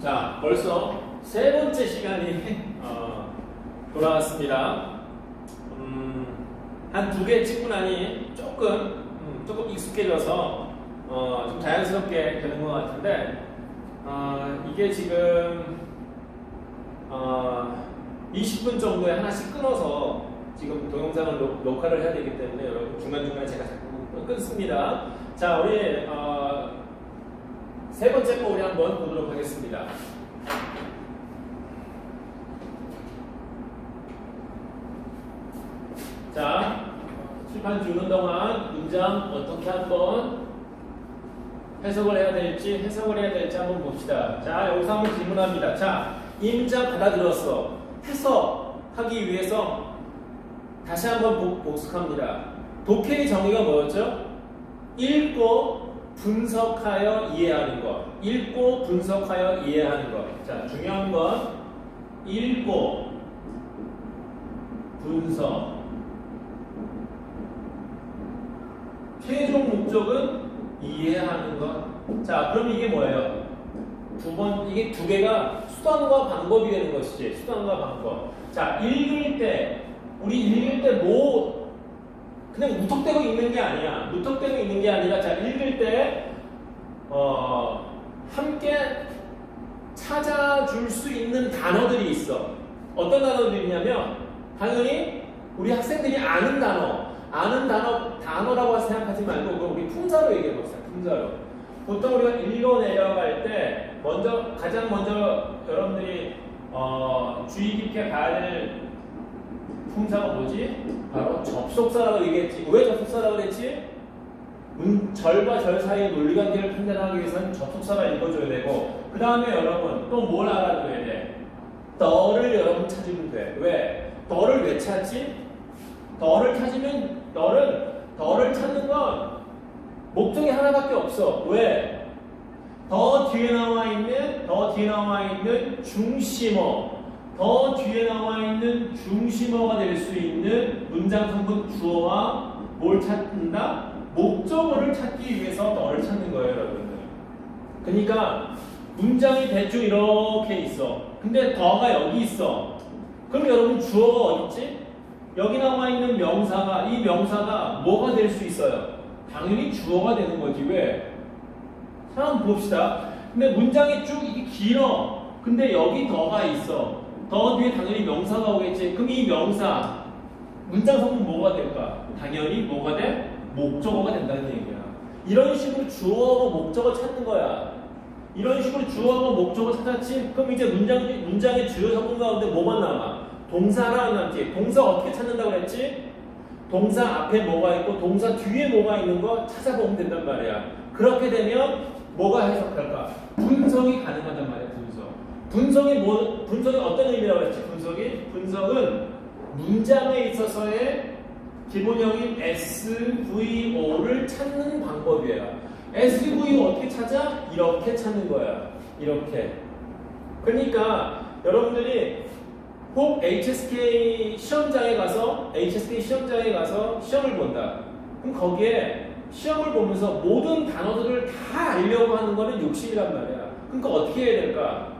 자, 벌써 세 번째 시간이 어, 돌아왔습니다. 음, 한 두 개 찍고 나니 조금 음, 조금 익숙해져서 어, 좀 자연스럽게 되는 것 같은데 어, 이게 지금 어, 20분 정도에 하나씩 끊어서 지금 동영상을 녹, 녹화를 해야 되기 때문에 여러분 중간중간에 제가 자꾸 끊습니다. 자, 우리 어, 세 번째 거 우리 한번 보도록 하겠습니다. 자, 칠판 주는 동안 문장 어떻게 한번 해석을 해야 될지 해석을 해야 될지 한번 봅시다. 자, 여기서 한번 질문합니다. 자, 임자 받아들였어. 해석하기 위해서 다시 한번 복, 복습합니다. 독해의 정의가 뭐였죠? 읽고 분석하여 이해하는 것. 읽고 분석하여 이해하는 것. 자, 중요한 건 읽고 분석. 최종 목적은 이해하는 것. 자, 그럼 이게 뭐예요? 두 번, 이게 두 개가 수단과 방법이 되는 것이지. 수단과 방법. 자, 읽을 때, 우리 읽을 때 뭐, 그냥 무턱대고 읽는 게 아니야. 무턱대고 읽는 게 아니라, 자, 읽을 때, 어, 함께 찾아줄 수 있는 단어들이 있어. 어떤 단어들이 있냐면, 당연히 우리 학생들이 아는 단어, 아는 단어, 단어라고 생각하지 말고, 그럼 우리 품사로 얘기해 봅시다. 품사로. 보통 우리가 읽어 내려갈 때, 먼저, 가장 먼저 여러분들이, 어, 주의 깊게 봐야 될 품사가 뭐지? 바로 접속사라고 얘기했지. 왜 접속사라고 그랬지? 문, 절과 절 사이의 논리관계를 판단하기 위해서는 접속사가 읽어줘야 되고, 그 다음에 여러분, 또 뭘 알아줘야 돼? 더를 여러분 찾으면 돼. 왜? 더를 왜 찾지? 더를 찾으면, 더를, 더를 찾는 건 목적이 하나밖에 없어. 왜? 더 뒤에 나와 있는, 더 뒤에 나와 있는 중심어, 더 뒤에 나와 있는 중심어가 될 수 있는 문장 성분 주어와 뭘 찾는다? 목적어를 찾기 위해서 더를 찾는 거예요, 여러분들. 그러니까 문장이 대충 이렇게 있어. 근데 더가 여기 있어. 그럼 여러분 주어가 어디 있지? 여기 나와 있는 명사가 이 명사가 뭐가 될 수 있어요? 당연히 주어가 되는 거지. 왜? 자, 한번 봅시다. 근데 문장이 쭉 이게 길어. 근데 여기 더가 있어. 더 뒤에 당연히 명사가 오겠지. 그럼 이 명사 문장 성분 뭐가 될까? 당연히 뭐가 돼? 목적어가 된다는 얘기야. 이런 식으로 주어하고 목적어 찾는 거야. 이런 식으로 주어하고 목적어 찾았지? 그럼 이제 문장, 문장의 주요 성분 가운데 뭐만 남아? 동사 하나 남지. 동사 어떻게 찾는다고 그랬지? 동사 앞에 뭐가 있고 동사 뒤에 뭐가 있는 거 찾아보면 된단 말이야. 그렇게 되면 뭐가 해석할까? 분석이 가능하단 말이야, 분석. 분석이 뭐, 분석이 어떤 의미라고 했지? 분석이? 분석은 문장에 있어서의 기본형인 SVO를 찾는 방법이에요. SVO 어떻게 찾아? 이렇게 찾는 거야. 이렇게. 그러니까 여러분들이 꼭 HSK 시험장에 가서 HSK 시험장에 가서 시험을 본다. 그럼 거기에 시험을 보면서 모든 단어들을 다 알려고 하는 거는 욕심이란 말이야. 그러니까 어떻게 해야 될까?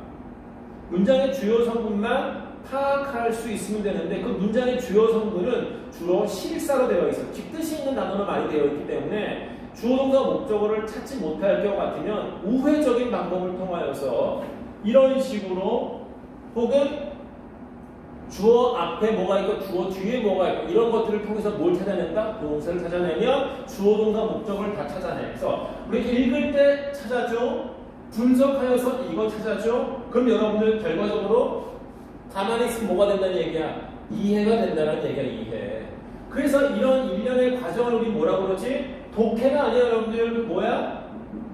문장의 주요 성분만 파악할 수 있으면 되는데 그 문장의 주요 성분은 주로 실사로 되어 있어. 뒷뜻이 있는 단어로 많이 되어 있기 때문에 주어 동사 목적어를 찾지 못할 경우 같으면 우회적인 방법을 통하여서 이런 식으로 혹은 주어 앞에 뭐가 있고 주어 뒤에 뭐가 있고 이런 것들을 통해서 뭘 찾아낸다? 동사를 찾아내면 주어 동사 목적을 다 찾아내. 그래서 우리 읽을 때 찾아줘. 분석하여서 이거 찾아줘. 그럼 여러분들 결과적으로 가만히 있으면 뭐가 된다는 얘기야? 이해가 된다는 얘기야, 이해. 그래서 이런 일련의 과정을 우리 뭐라고 그러지? 독해가 아니라 여러분들 뭐야?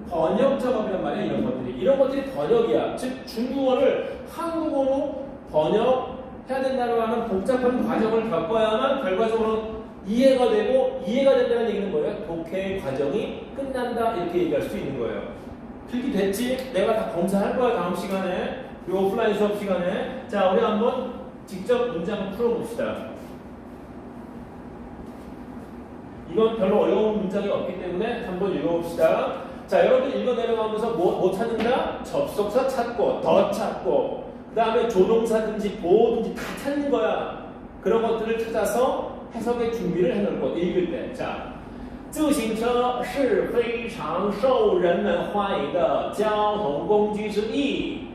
번역 작업이란 말이야, 이런 것들이. 이런 것들이 번역이야. 즉, 중국어를 한국어로 번역해야 된다고 하는 복잡한 과정을 겪어야만 결과적으로 이해가 되고, 이해가 된다는 얘기는 뭐예요? 독해의 과정이 끝난다, 이렇게 얘기할 수 있는 거예요. 필기 됐지? 내가 다 검사할 거야 다음 시간에 이 오프라인 수업 시간에 자 우리 한번 직접 한번 풀어봅시다 이건 별로 어려운 문장이 없기 때문에 한번 읽어봅시다 자, 여러분들 읽어 내려가면서 뭐, 뭐 찾는다? 접속사 찾고, 더 찾고, 그 다음에 조동사든지 보호든지 다 찾는 거야. 그런 것들을 찾아서 해석의 준비를 해놓을 거, 읽을 때. 자, 自行车是非常受人们欢迎的交通工具之一。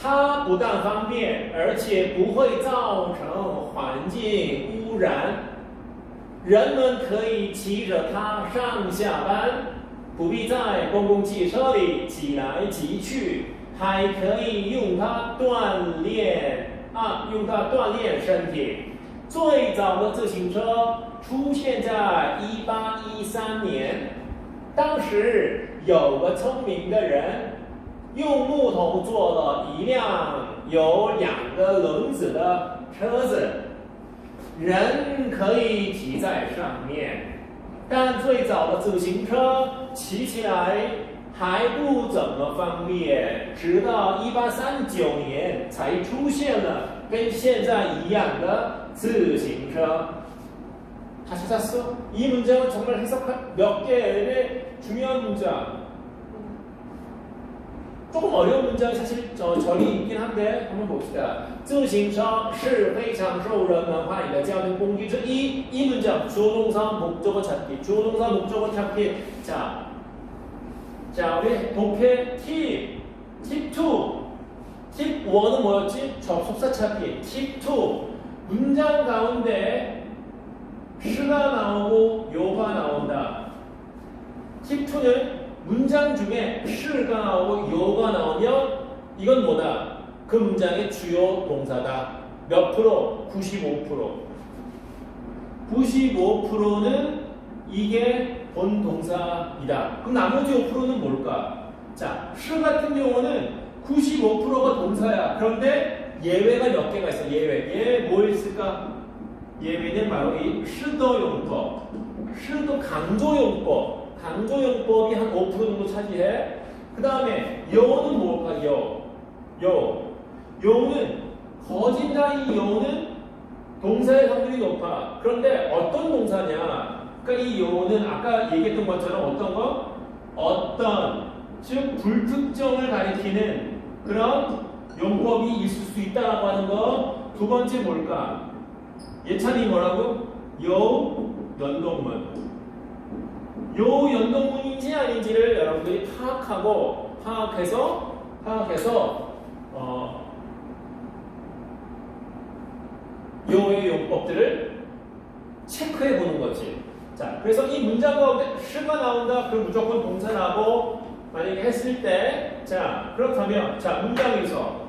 它不但方便，而且不会造成环境污染。人们可以骑着它上下班，不必在公共汽车里挤来挤去，还可以用它锻炼啊，用它锻炼身体。最早的自行车出现在一八一三年，当时有个聪明的人用木头做了一辆有两个轮子的车子，人可以骑在上面，但最早的自行车骑起来还不怎么方便，直到一八三九年才出现了跟现在一样的自行车。 다 찾았어? 이 문장은 정말 해석한 몇 개의 중요한 문장. 조금 어려운 문장이 사실 저 절이 있긴 한데 한번 봅시다. 自行车是非常受人们欢迎的交通工具之一. 이 문장 주어동사 목적어 찾기. 주어동사 목적어 찾기. 자, 자 우리 독해 팁, 팁 2. 팁 1은 뭐였지? 접속사 찾기. 팁 2. 문장 가운데 시가 나오고 요가 나온다. 팁2는 문장 중에 시가 나오고 요가 나오면 이건 뭐다? 그 문장의 주요 동사다. 몇 프로? 95%. 95%는 이게 본 동사이다. 그럼 나머지 5%는 뭘까? 자, 시 같은 경우는 95%가 동사야. 그런데 예외가 몇 개가 있어. 예외. 예외 뭐 있을까? 예외는 바로 이 시도용법, 시도 강조용법, 강조용법이 한 5% 정도 차지해. 그 다음에 여는 뭘까? 여, 여, 여는 거진다 이 여는 동사의 확률이 높아. 그런데 어떤 동사냐? 그러니까 이 여는 아까 얘기했던 것처럼 어떤 거? 어떤 즉 불특정을 가리키는 그런 용법이 있을 수 있다라고 하는 거. 두 번째 뭘까? 예찬이 뭐라고? 요 연동문. 요 연동문인지 아닌지를 여러분들이 파악하고 파악해서 파악해서 어 요의 용법들을 체크해 보는 거지. 자, 그래서 이 문장 가운데 시가 나온다. 그럼 무조건 동사라고 만약에 했을 때, 자, 그렇다면, 자, 문장에서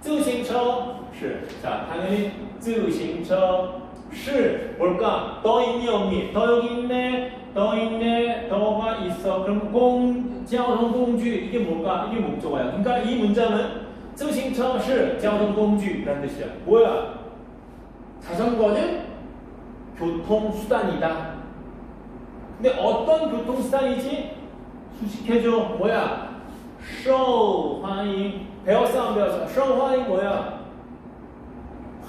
自行车 是, 자, 당연히 自行车是 뭘까? 더 있니 없니? 더 여기 있네, 더 있네, 더가 있어. 그럼 공, 交通工具 이게 뭘까? 이게 목적어야. 그러니까 이 문장은 自行车是交通工具라는 뜻이야. 뭐야? 자전거는 교통수단이다. 근데 어떤 교통수단이지? 수식해줘. 뭐야? 受欢迎. 배웠어 안 배웠어? 受欢迎 뭐야?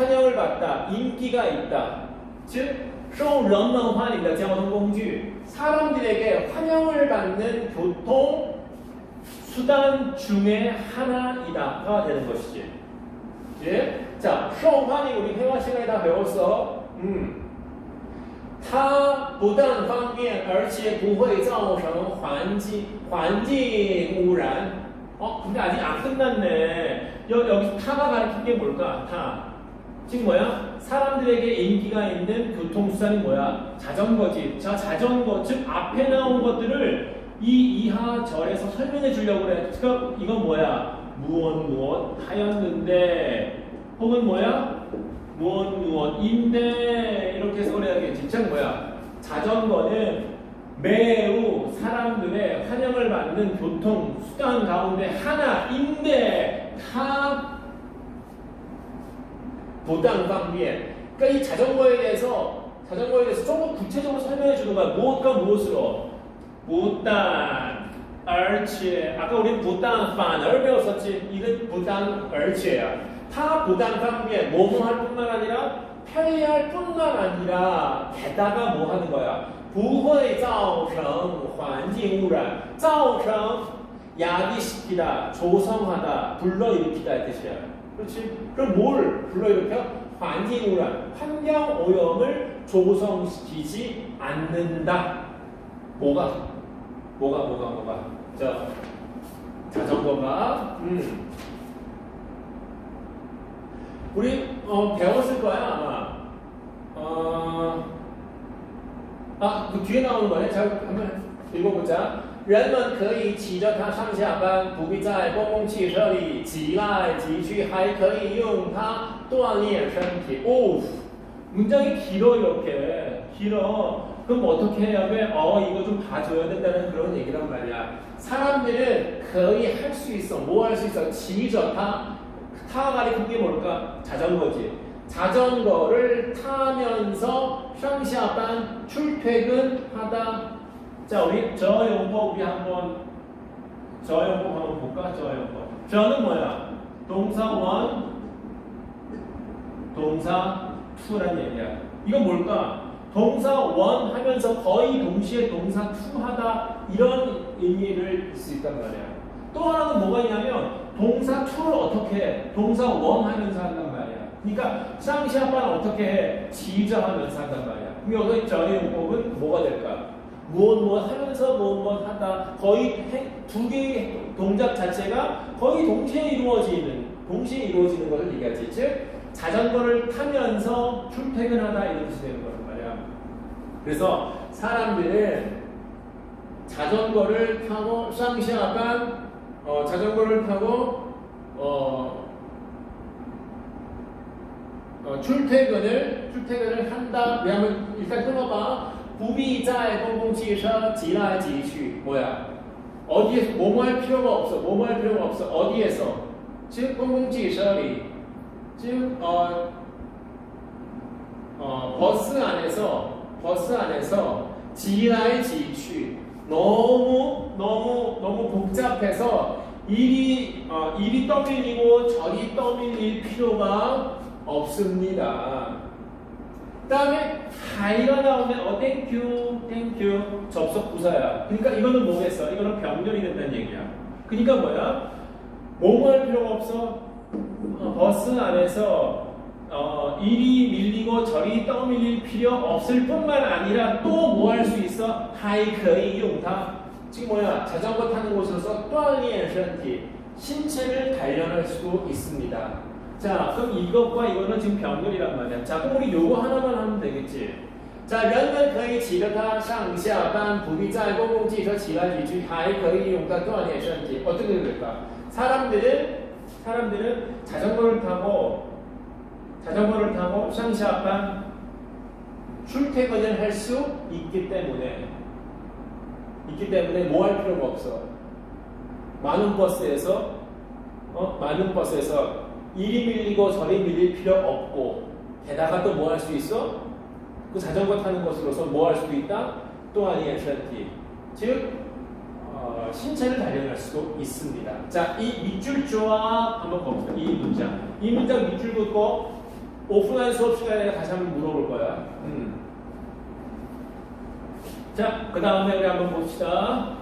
환영을 받다, 인기가 있다. 즉, 受人们欢迎的交通工具. 사람들에게 환영을 받는 교통 수단 중에 하나이다가 되는 것이지. 예? 자, 受欢迎 우리 회화 시간에 다 배웠어. 음. 它不但方便，而且不会造成环境环境污染。 어, 근데 아직 안 끝났네. 여, 여기 타가 가리킨 게 뭘까? 타. 지금 뭐야? 사람들에게 인기가 있는 교통수단이 뭐야? 자전거지. 자, 자전거. 즉, 앞에 나온 것들을 이 이하 절에서 설명해 주려고 그래. 그러니까 이건 뭐야? 무엇 무엇 하였는데 혹은 뭐야? 무엇 무엇인데 이렇게 해석을 해야겠지. 즉 뭐야? 자전거는 매우 사람들의 환영을 받는 교통 수단 가운데 하나인데 타 부당 방면. 그러니까 이 자전거에 대해서 자전거에 대해서 조금 구체적으로 설명해 주는 거야. 무엇과 무엇으로? 부단, 而且 아까 우리 부단, 反而 배웠었지. 이건 부단, 而且야. 타 부단 방면 뭐뭐 할 뿐만 아니라 편리할 뿐만 아니라 게다가 뭐 하는 거야? 不会造成环境污染. 造成 야기시키다, 조성하다, 불러일으키다 이 뜻이야. 그렇지? 그럼 뭘 불러일으켜? 환경 오염, 환경 오염을 조성시키지 않는다. 뭐가? 뭐가 뭐가 뭐가? 자, 자전거가 음. 우리 어, 배웠을 거야 아마. 어, 아, 그 뒤에 나오는 거네. 자, 한번 읽어보자. 人们可以骑着它上下班，不必在公共汽车里挤来挤去，还可以用它锻炼身体. 오, 문장이 길어 이렇게 길어. 그럼 어떻게 해야 돼? 어, 이거 좀 봐줘야 된다는 그런 얘기란 말이야. 사람들은 거의 할 수 있어. 뭐 할 수 있어? 骑着它. 타가리 그게 뭘까? 자전거지. 자전거를 타면서 샹샤반 출퇴근하다. 자, 우리 저 용법 우리 한번 저 용법 한번 볼까? 저 용법. 저는 뭐야? 동사 원, 동사 투란 얘기야. 이건 뭘까? 동사 원 하면서 거의 동시에 동사 투 하다 이런 의미를 줄수 있단 말이야. 또 하나는 뭐가 있냐면 동사 투를 어떻게 해? 동사 원 하면서 한단 말이야. 그러니까 쌍시 아빠는 어떻게 해? 지저 하면서 한단 말이야. 그럼 여기서 저의 용법은 뭐가 될까? 무엇 무엇 하면서 무엇 무엇 하다 거의 행- 두 개의 동작 자체가 거의 동시에 이루어지는 동시에 이루어지는 것을 얘기하지 즉 자전거를 타면서 출퇴근하다 이런 뜻이 되는 거란 말이야 그래서 사람들은 자전거를 타고 쌍시아간 어, 자전거를 타고 어, 어, 출퇴근을 출퇴근을 한다. 왜냐면 일단 끊어봐. 不必在公共汽车挤来挤去. 뭐야? 어디에서 뭐뭐 할 필요가 없어. 뭐뭐 할 필요가 없어. 어디에서? 즉 공공汽车里. 즉 어, 어, 버스 안에서 버스 안에서 지라이 지취 너무 너무 너무 복잡해서 일이 어, 일이 떠밀리고 저리 떠밀릴 필요가 없습니다. 다음에 하이가 나오면 어 땡큐 땡큐 접속 부사야. 그러니까 이거는 뭐겠어? 이거는 병렬이 된다는 얘기야. 그러니까 뭐야? 뭐뭐할 필요가 없어. 어, 버스 안에서 어, 일이 밀리고 저리 떠밀릴 필요 없을 뿐만 아니라 또 뭐 할 수 있어? 하이거이 용타. 지금 뭐야? 자전거 타는 곳에서 또한 이 엘션티 신체를 단련할 수도 있습니다. 자, 그럼 이것과 이거는 지금 병렬이란 말이야. 자, 그럼 우리 요거 하나만 하면 되겠지. 자, 人们可以骑着它上下班，不必在公共汽车骑来骑去，还可以用它锻炼身体. 어떻게 될까? 사람들은 사람들은 자전거를 타고 자전거를 타고 샹샤반 출퇴근을 할 수 있기 때문에 있기 때문에 뭐 할 필요가 없어. 많은 버스에서 어? 많은 버스에서 이리 밀리고 저리 밀릴 필요 없고 게다가 또 뭐 할 수 있어? 그 자전거 타는 것으로서 뭐 할 수도 있다? 또한 이 엔션티 즉 어, 신체를 단련할 수도 있습니다. 자, 이 밑줄 조합 한번 봅시다. 이 문장. 이 문장 밑줄 긋고 오프라인 수업 시간에 다시 한번 물어볼 거야. 음. 자, 그 다음에 우리 한번 봅시다.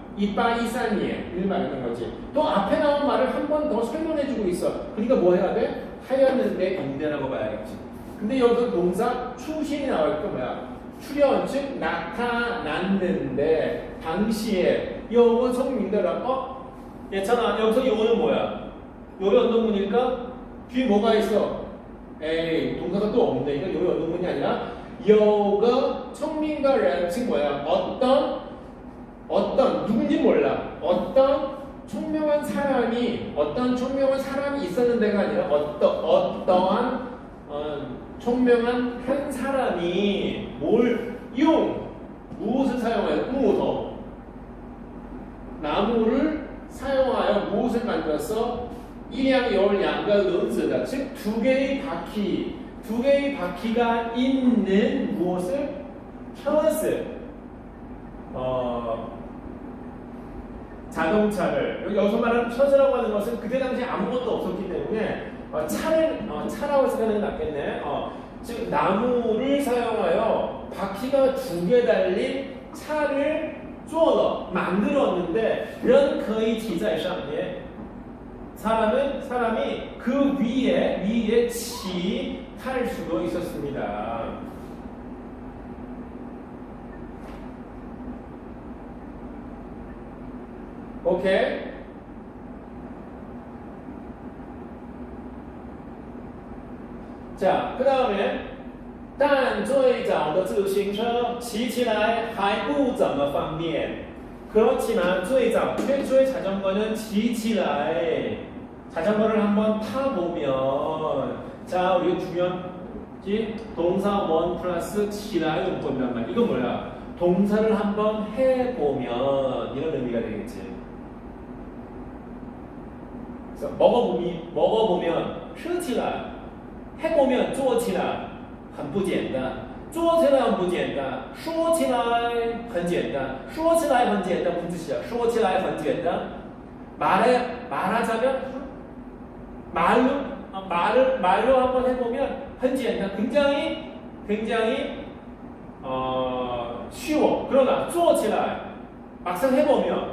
1813년 이 말이는 거지. 또 앞에 나온 말을 한 번 더 설명해주고 있어. 그러니까 뭐 해야 돼? 하였는데 인대라고 봐야겠지. 근데 여기서 동사 출신이 나올 거 뭐야? 출현 즉 나타났는데 당시에 요건 성민들아 어? 예찬아 여기서 요거는 뭐야? 요의 언동문일까? 뒤에 뭐가 있어? 에이 동사가 또 없네 이거 요의 언동문이 아니라 요가 청민과 렌즉 뭐야? 어떤 어떤 누군지 몰라 어떤 총명한 사람이 어떤 총명한 사람이 있었는데가 아니라 어떠, 어떠한 어, 총명한 한 사람이 뭘 용, 무엇을 사용하여? 무도 나무를 사용하여 무엇을 만들었어? 일양 열 양과 은스다. 즉 두 개의 바퀴, 두 개의 바퀴가 있는 무엇을 켜스 어, 자동차를 여기서 말하는 셔츠라고 하는 것은 그때 당시 아무것도 없었기 때문에 어, 차를 어, 차라고 해서는 게 낫겠네. 어, 즉 나무를 사용하여 바퀴가 두 개 달린 차를 쪼어 만들었는데 런 거의 지자이상에 사람은 사람이 그 위에 위에 치할 수도 있었습니다. 오케이. 자, 그 다음에 但最早的自行车骑起来还不怎么方便。 그렇지만 最早 최초의 자전거는 骑起来 자전거를 한번 타보면 자 우리가 중요한지 동사 원 플러스 起来 용법이란 말 이건 뭐야? 동사를 한번 해보면 이런 의미가 되겠지. 그래서 먹어보미, 먹어보면 吃起来 해보면 做起来很不简单做起来很不简单说起来很简单说起来很简单무슨 뜻이야说起来很简单 말해 말하자면 말로 아, 말을 말로 한번 해보면 很简单 굉장히 굉장히 어, 쉬워 그러나 做起来 막상 해보면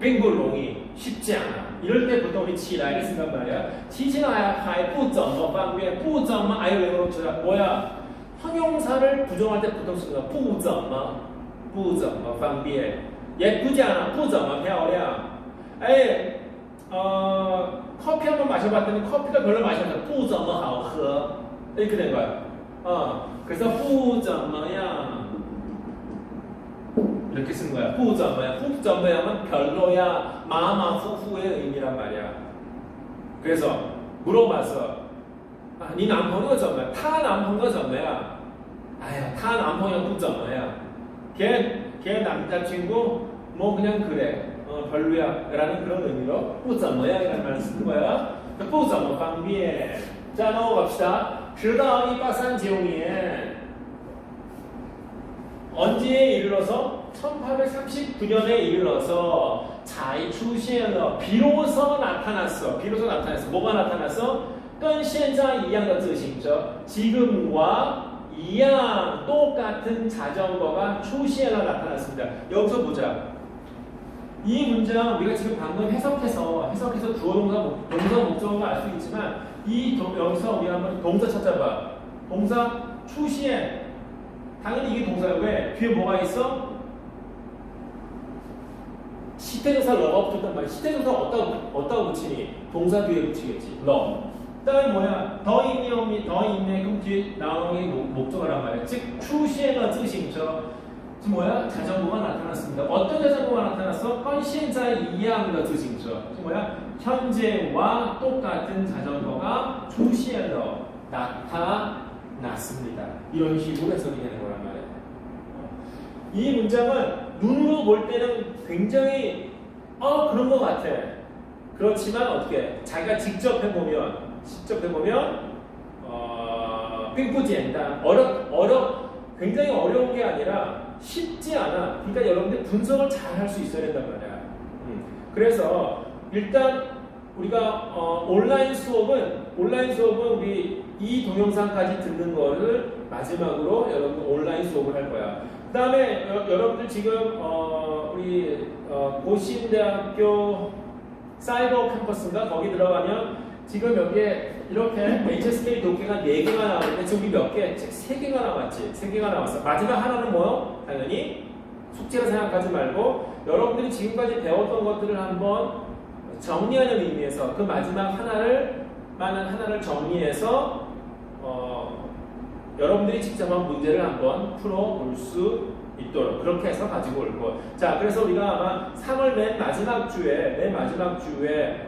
并不容易 쉽지 않아. 이럴 때 보통 우리 起来를 쓴단 말이야. 起起来还不怎么方便不怎么 아유 왜 그렇더라 뭐야 형용사를 부정할 때 보통 쓰는 거不怎么不怎么方便 예쁘지 않아 不怎么漂亮 에이 어 커피 한 번 마셔봤더니 커피가 별로 맛이 없어 不怎么好喝 이렇게 된 거야 어 그래서 不怎么样 이렇게 쓴 거야. 후자 뭐야? 후자 뭐야? 하면 별로야. 마마 후후의 의미란 말이야. 그래서 물어봤어. 아, 네 남편은 정말 타 남편은 정말야. 아야, 타 남편은 후자마야. 걔걔 남자친구 뭐 그냥 그래. 어, 별로야. 라는 그런 의미로 후자마야 이라는 말을 쓰는 거야. 그 후자마 방비에. 자, 넘어갑시다. 그다음 1836년 언제에 이르러서 1839년에 이르러서 잘出现了 비로소 나타났어. 비로소 나타났어. 뭐가 나타났어? 跟现在一样的自行车 지금과 이양 똑같은 자전거가 出现了 나타났습니다. 여기서 보자. 이 문장 우리가 지금 방금 해석해서 해석해서 주어 동사 목- 동사 목적어가 알 수 있지만 이 도- 여기서 우리 한번 동사 찾아봐. 동사 出现 당연히 이게 동사야. 왜? 뒤에 뭐가 있어? 시태조사 러가 붙였단 말이야. 시태조사 어디다 어디다 붙이니? 동사 뒤에 붙이겠지. 러. 그다음에 뭐야? 더 있니오미 더 있네. 그럼 뒤에 나오는 게 목적어란 말이야. 즉 추시에가 뜻이죠. 지금 뭐야? 자전거가 나타났습니다. 어떤 자전거가 나타났어? 헌신자의 이해함과 뜻이죠. 지금 뭐야? 현재와 똑같은 자전거가 추시에로 나타났습니다. 이런 식으로 해석이 되는 거란 말이야. 이 문장은 눈으로 볼 때는 굉장히 어 그런 것 같아. 그렇지만 어떻게 자기가 직접 해보면 직접 해보면 어 빙부지엔다 어려 어려 굉장히 어려운 게 아니라 쉽지 않아. 그러니까 여러분들 분석을 잘 할 수 있어야 된단 말이야. 음. 그래서 일단 우리가 어, 온라인 수업은 온라인 수업은 우리 이 동영상까지 듣는 거를 마지막으로 여러분 온라인 수업을 할 거야. 그 다음에 여, 여러분들 지금 어, 우리 어, 고신대학교 사이버 캠퍼스인가 거기 들어가면 지금 여기에 이렇게 HSK 도끼가 4개가 나오는데 지금 몇 개? 3개가 나왔지. 3개가 나왔어. 마지막 하나는 뭐요? 당연히 숙제라 생각하지 말고 여러분들이 지금까지 배웠던 것들을 한번 정리하는 의미에서 그 마지막 하나를 만한 하나를 정리해서 어, 여러분들이 직접 한 문제를 한번 풀어볼 수 있도록 그렇게 해서 가지고 올 거. 자, 그래서 우리가 아마 3월 맨 마지막 주에 맨 마지막 주에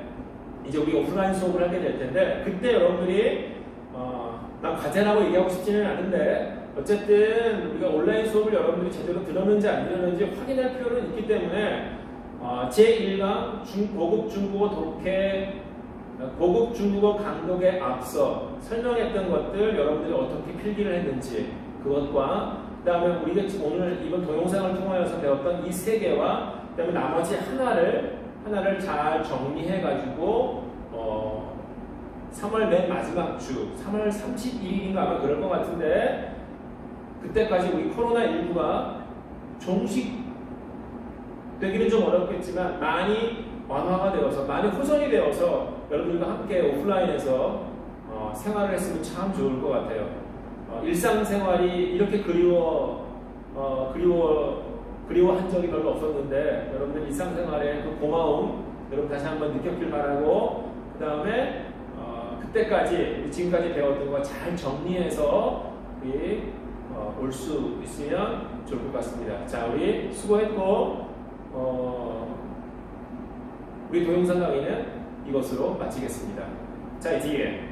이제 우리 오프라인 수업을 하게 될 텐데 그때 여러분들이 어, 난 과제라고 얘기하고 싶지는 않은데 어쨌든 우리가 온라인 수업을 여러분들이 제대로 들었는지 안 들었는지 확인할 필요는 있기 때문에 어, 제1강 중, 고급 중국어 독해 어, 고급 중국어 강독에 앞서 설명했던 것들 여러분들이 어떻게 필기를 했는지 그것과 그 다음에 우리가 오늘 이번 동영상을 통하여서 배웠던 이 세 개와 그 다음에 나머지 하나를 하나를 잘 정리해 가지고 어, 3월 맨 마지막 주 3월 31일인가 아마 그럴 것 같은데 그때까지 우리 코로나19가 종식 되기는 좀 어렵겠지만 많이 완화가 되어서 많이 호전이 되어서 여러분들과 함께 오프라인에서 어, 생활을 했으면 참 좋을 것 같아요. 어, 일상생활이 이렇게 그리워 어, 그리워 그리워한 적이 별로 없었는데 여러분들 일상생활의 그 고마움 여러분 다시 한번 느꼈길 바라고 그 다음에 어, 그때까지 지금까지 배웠던 거 잘 정리해서 우리 어, 올수 있으면 좋을 것 같습니다. 자 우리 수고했고 어, 우리 동영상 강의는 이것으로 마치겠습니다. 자, 이 뒤에